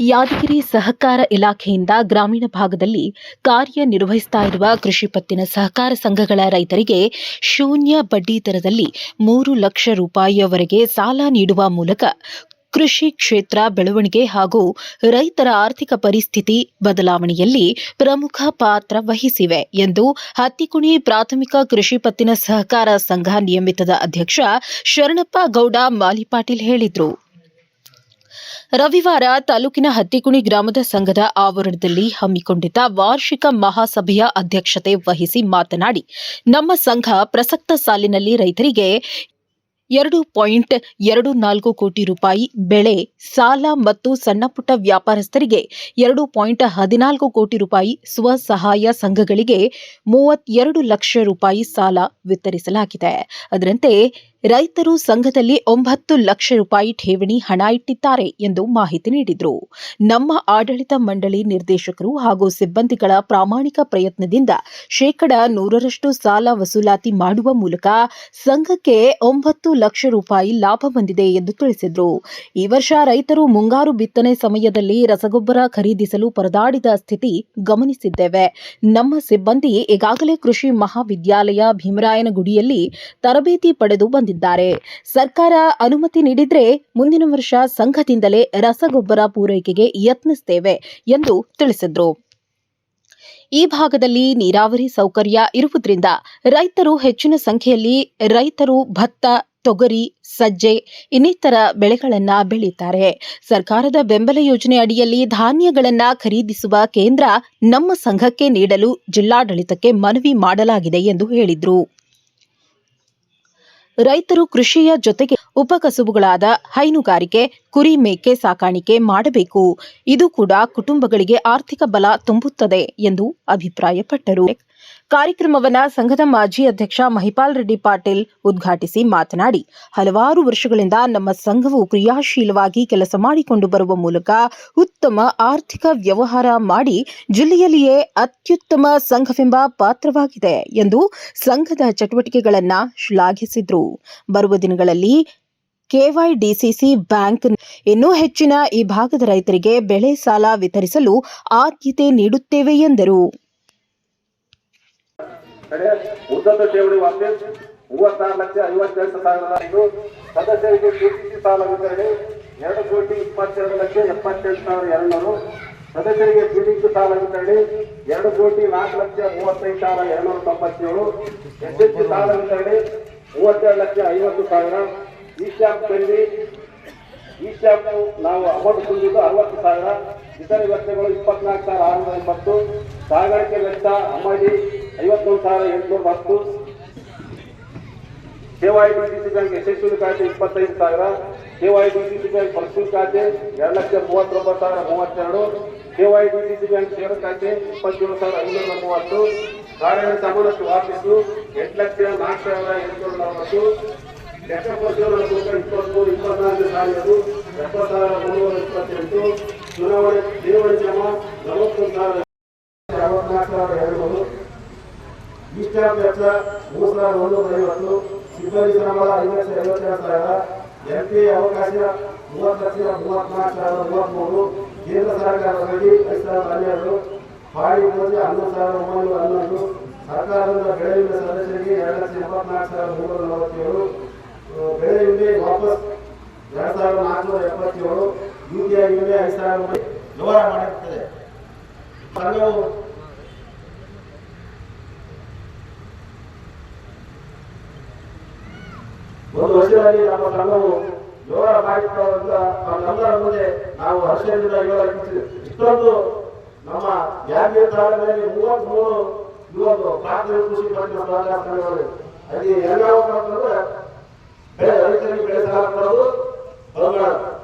ಯಾದಗಿರಿ ಸಹಕಾರ ಇಲಾಖೆಯಿಂದ ಗ್ರಾಮೀಣ ಭಾಗದಲ್ಲಿ ಕಾರ್ಯನಿರ್ವಹಿಸ್ತಾ ಇರುವ ಕೃಷಿ ಪತ್ತಿನ ಸಹಕಾರ ಸಂಘಗಳ ರೈತರಿಗೆ ಶೂನ್ಯ ಬಡ್ಡಿ ದರದಲ್ಲಿ ಮೂರು ಲಕ್ಷ ರೂಪಾಯಿಯವರೆಗೆ ಸಾಲ ನೀಡುವ ಮೂಲಕ ಕೃಷಿ ಕ್ಷೇತ್ರ ಬೆಳವಣಿಗೆ ಹಾಗೂ ರೈತರ ಆರ್ಥಿಕ ಪರಿಸ್ಥಿತಿ ಬದಲಾವಣೆಯಲ್ಲಿ ಪ್ರಮುಖ ಪಾತ್ರ ವಹಿಸಿವೆ ಎಂದು ಹತ್ತಿಕುಣಿ ಪ್ರಾಥಮಿಕ ಕೃಷಿ ಪತ್ತಿನ ಸಹಕಾರ ಸಂಘ ನಿಯಮಿತದ ಅಧ್ಯಕ್ಷ ಶರಣಪ್ಪ ಗೌಡ ಮಾಲಿಪಾಟೀಲ್ ಹೇಳಿದರು. ರವಿವಾರ ತಾಲೂಕಿನ ಹತ್ತಿಕುಣಿ ಗ್ರಾಮದ ಸಂಘದ ಆವರಣದಲ್ಲಿ ಹಮ್ಮಿಕೊಂಡಿದ್ದ ವಾರ್ಷಿಕ ಮಹಾಸಭೆಯ ಅಧ್ಯಕ್ಷತೆ ವಹಿಸಿ ಮಾತನಾಡಿ, ನಮ್ಮ ಸಂಘ ಪ್ರಸಕ್ತ ಸಾಲಿನಲ್ಲಿ ರೈತರಿಗೆ ಎರಡು ಪಾಯಿಂಟ್ ಎರಡು ನಾಲ್ಕು ಕೋಟಿ ರೂಪಾಯಿ ಬೆಳೆ, ಸಾಲ ಮತ್ತು ಸಣ್ಣಪುಟ್ಟ ವ್ಯಾಪಾರಸ್ಥರಿಗೆ ಎರಡು ಪಾಯಿಂಟ್ ಹದಿನಾಲ್ಕು ಕೋಟಿ ರೂಪಾಯಿ ಸ್ವಸಹಾಯ ಸಂಘಗಳಿಗೆ ಮೂವತ್ತೆರಡು ಲಕ್ಷ ರೂಪಾಯಿ ಸಾಲ ವಿತರಿಸಲಾಗಿದೆ. ಅದರಂತೆ ರೈತರು ಸಂಘದಲ್ಲಿ ಒಂಬತ್ತು ಲಕ್ಷ ರೂಪಾಯಿ ಠೇವಣಿ ಹಣ ಇಟ್ಟಿದ್ದಾರೆ ಎಂದು ಮಾಹಿತಿ ನೀಡಿದರು. ನಮ್ಮ ಆಡಳಿತ ಮಂಡಳಿ ನಿರ್ದೇಶಕರು ಹಾಗೂ ಸಿಬ್ಬಂದಿಗಳ ಪ್ರಾಮಾಣಿಕ ಪ್ರಯತ್ನದಿಂದ ಶೇಕಡ ನೂರರಷ್ಟು ಸಾಲ ವಸೂಲಾತಿ ಮಾಡುವ ಮೂಲಕ ಸಂಘಕ್ಕೆ ಒಂಬತ್ತು ಲಕ್ಷ ರೂಪಾಯಿ ಲಾಭ ಬಂದಿದೆ ಎಂದು ತಿಳಿಸಿದರು. ಈ ವರ್ಷ ರೈತರು ಮುಂಗಾರು ಬಿತ್ತನೆ ಸಮಯದಲ್ಲಿ ರಸಗೊಬ್ಬರ ಖರೀದಿಸಲು ಪರದಾಡಿದ ಸ್ಥಿತಿ ಗಮನಿಸಿದ್ದೇವೆ. ನಮ್ಮ ಸಿಬ್ಬಂದಿ ಈಗಾಗಲೇ ಕೃಷಿ ಮಹಾವಿದ್ಯಾಲಯ ಭೀಮರಾಯನಗುಡಿಯಲ್ಲಿ ತರಬೇತಿ ಪಡೆದು ಬಂದಿದ್ದಾರೆ. ಸರ್ಕಾರ ಅನುಮತಿ ನೀಡಿದರೆ ಮುಂದಿನ ವರ್ಷ ಸಂಘದಿಂದಲೇ ರಸಗೊಬ್ಬರ ಪೂರೈಕೆಗೆ ಯತ್ನಿಸುತ್ತೇವೆ ಎಂದು ತಿಳಿಸಿದರು. ಈ ಭಾಗದಲ್ಲಿ ನೀರಾವರಿ ಸೌಕರ್ಯ ಇರುವುದರಿಂದ ರೈತರು ಹೆಚ್ಚಿನ ಸಂಖ್ಯೆಯಲ್ಲಿ ರೈತರು ಭತ್ತ ತೊಗರಿ, ಸಜ್ಜೆ, ಇನ್ನಿತರ ಬೆಳೆಗಳನ್ನು ಬೆಳೀತಾರೆ. ಸರ್ಕಾರದ ಬೆಂಬಲ ಯೋಜನೆ ಅಡಿಯಲ್ಲಿ ಧಾನ್ಯಗಳನ್ನು ಖರೀದಿಸುವ ಕೇಂದ್ರ ನಮ್ಮ ಸಂಘಕ್ಕೆ ನೀಡಲು ಜಿಲ್ಲಾಡಳಿತಕ್ಕೆ ಮನವಿ ಮಾಡಲಾಗಿದೆ ಎಂದು ಹೇಳಿದರು. ರೈತರು ಕೃಷಿಯ ಜೊತೆಗೆ ಉಪಕಸುಬುಗಳಾದ ಹೈನುಗಾರಿಕೆ, ಕುರಿ ಮೇಕೆ ಸಾಕಾಣಿಕೆ ಮಾಡಬೇಕು. ಇದು ಕೂಡ ಕುಟುಂಬಗಳಿಗೆ ಆರ್ಥಿಕ ಬಲ ತುಂಬುತ್ತದೆ ಎಂದು ಅಭಿಪ್ರಾಯಪಟ್ಟರು. ಕಾರ್ಯಕ್ರಮವನ್ನ ಸಂಘದ ಮಾಜಿ ಅಧ್ಯಕ್ಷ ಮಹಿಪಾಲ್ ರೆಡ್ಡಿ ಪಾಟೀಲ್ ಉದ್ಘಾಟಿಸಿ ಮಾತನಾಡಿ, ಹಲವಾರು ವರ್ಷಗಳಿಂದ ನಮ್ಮ ಸಂಘವು ಕ್ರಿಯಾಶೀಲವಾಗಿ ಕೆಲಸ ಮಾಡಿಕೊಂಡು ಬರುವ ಮೂಲಕ ಉತ್ತಮ ಆರ್ಥಿಕ ವ್ಯವಹಾರ ಮಾಡಿ ಜಿಲ್ಲೆಯಲ್ಲಿಯೇ ಅತ್ಯುತ್ತಮ ಸಂಘವೆಂಬ ಪಾತ್ರವಾಗಿದೆ ಎಂದು ಸಂಘದ ಚಟುವಟಿಕೆಗಳನ್ನ ಶ್ಲಾಘಿಸಿದರು. ಬರುವ ದಿನಗಳಲ್ಲಿ ಕೆವೈಡಿಸಿಸಿ ಬ್ಯಾಂಕ್ ಇನ್ನೂ ಹೆಚ್ಚಿನ ಈ ಭಾಗದ ರೈತರಿಗೆ ಬೆಳೆ ಸಾಲ ವಿತರಿಸಲು ಆದ್ಯತೆ ನೀಡುತ್ತೇವೆ ಎಂದರು. ಕಡೆ ಉದ್ದದ ಠೇವಣಿ ವಾಪಸ್ ಮೂವತ್ತಾರು ಲಕ್ಷ ಐವತ್ತೆಂಟು ಸಾವಿರದ ಐದು ಸದಸ್ಯರಿಗೆ ಪಿಟಿಸಿ ಸಾಲ ವಿತರಣೆ, ಎರಡು ಕೋಟಿ ಇಪ್ಪತ್ತೆರಡು ಲಕ್ಷ ಎಪ್ಪತ್ತೆಂಟು ಸಾವಿರದ ಎರಡುನೂರು. ಸದಸ್ಯರಿಗೆ ಪಿಡಿಸಿ ಸಾಲ ವಿತರಣೆ, ಎರಡು ಕೋಟಿ ನಾಲ್ಕು ಲಕ್ಷ ಮೂವತ್ತೈದು ಸಾವಿರದ ಎರಡುನೂರ ತೊಂಬತ್ತೇಳು. ಎಸ್ ಎಚ್ ಸಾಲ ವಿತರಣೆ, ಮೂವತ್ತೆರಡು ಲಕ್ಷ ಐವತ್ತು ಸಾವಿರ. ಈಶಾಪ್ ಖರೀದಿ ಈ ಸ್ಟಾಂಪ್ ನಾವು ಅಮೌಂಟ್ ತುಂಬಿದ್ದು ಅರವತ್ತು ಸಾವಿರ. ಇತರೆ ವೆಚ್ಚಗಳು ಇಪ್ಪತ್ನಾಲ್ಕು ಸಾವಿರ ಆರುನೂರ ಇಪ್ಪತ್ತು ಸಾಗಾಣಿಕೆ ವೆಚ್ಚ ಅಮ್ಮಡಿ ಐವತ್ತೊಂದು ಸಾವಿರ ಎಂಟುನೂರ ಹತ್ತು. ಸಿ ಬ್ಯಾಂಕ್ ಯಶಸ್ವಿ ಖಾತೆ ಇಪ್ಪತ್ತೈದು ಸಾವಿರ. ಕೆವೈಡಿಸಿಸಿ ಬ್ಯಾಂಕ್ ಪರ್ಸನಲ್ ಖಾತೆ ಎರಡು ಲಕ್ಷ ಮೂವತ್ತೊಂಬತ್ತು ಸಾವಿರ ಮೂವತ್ತೆರಡು. ಕೆವೈಡಿಸಿಸಿ ಬ್ಯಾಂಕ್ ಷೇರು ಖಾತೆ ಇಪ್ಪತ್ತೇಳು ಸಾವಿರ ಐನೂರ ಮೂವತ್ತು. ಕಾರ್ಯಾಲಯ ಸಾಮಾನ್ಯ ವಾಪಸ್ಸು ಎಂಟು ಲಕ್ಷ ನಾಲ್ಕು ಸಾವಿರದ ಎಂಟುನೂರ ನಲವತ್ತು. ಲೆಕ್ಕಪತ್ರಗಳ ತೂಕ ಇಪ್ಪತ್ಮೂರು ಇಪ್ಪತ್ನಾಲ್ಕು ಸಾವಿರದು ಎಪ್ಪತ್ತು ಇಪ್ಪತ್ತೆಂಟು ಚುನಾವಣೆ ಠೇವಣಿ ಜಮ ನಲವತ್ತೊಂದು ಸಾವಿರ ಅರವತ್ನಾಲ್ಕು ಸಾವಿರ ಎರಡುನೂರು ಈಸ್ಟರ್ ವೆಚ್ಚ ಮೂರು ಸಾವಿರದ ಒಂದೂರ ಐವತ್ತು ಸಿಬ್ಬಂದಿ ಸಾವಿರ ಎಂಪಿ ಅವಕಾಶ ಸಾವಿರದ ಸರ್ಕಾರದ ಬಡ್ಡಿ ಐದು ಸಾವಿರದ ಹನ್ನೆರಡು ಹನ್ನೊಂದು ಸಾವಿರದ ಹನ್ನೊಂದು ಸರ್ಕಾರದ ಬೆಳೆ ಸದಸ್ಯರಿಗೆ ಎರಡು ಲಕ್ಷ ಎಪ್ಪತ್ನಾಲ್ಕು ಸಾವಿರದ ಮುನ್ನೂರ ನಲವತ್ತೇಳು. ಬೆಳೆ ವಿಮೆ ವಾಪಸ್ ಎರಡು ಸಾವಿರದ ನಾಲ್ಕುನೂರ ಎಪ್ಪತ್ತೇಳು ಯು ಪಿ ಐ ವಿಮೆ ಐದು ಸಾವಿರ ವ್ಯವಹಾರ ಮಾಡಿರ್ತದೆ. ಒಂದು ವರ್ಷದಲ್ಲಿ ನಮ್ಮ ಸಂಘವು ವ್ಯವಹಾರ ಮಾಡಿಕೊಳ್ಳುವಂತ ನಮ್ಮೆಲ್ಲರ ಮುಂದೆ ನಾವು ಹರ್ಷದಿಂದ ಇಷ್ಟೊಂದು ನಮ್ಮ ಯಾದಗಿರಿ ತಾಲೂಕಿನಲ್ಲಿ ಮೂವತ್ತ್ ಮೂರು ಇವತ್ತು ಪ್ರಾಥಮಿಕ ಕೃಷಿ ಸಂಘಗಳು ಅಲ್ಲಿ ಎಲ್ಲ ರೈತರಿಗೆ ಬೆಳೆ ಸಾಲ ಮಾಡೋದು ಅದು ಮಾಡೋದು